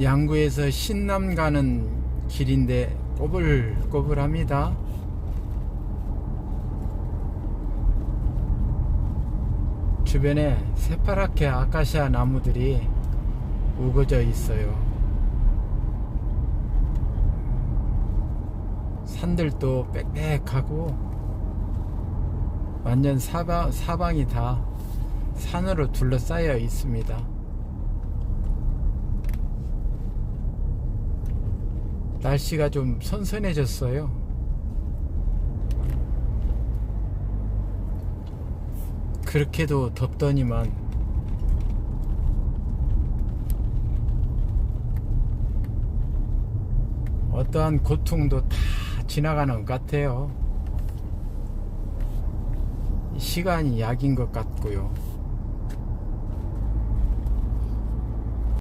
양구에서 신남 가는 길인데 꼬불꼬불합니다. 주변에 새파랗게 아카시아 나무들이 우거져 있어요. 산들도 빽빽하고 완전 사방, 사방이 다 산으로 둘러싸여 있습니다. 날씨가 좀 선선해졌어요. 그렇게도 덥더니만 어떠한 고통도 다 지나가는 것 같아요. 시간이 약인 것 같고요.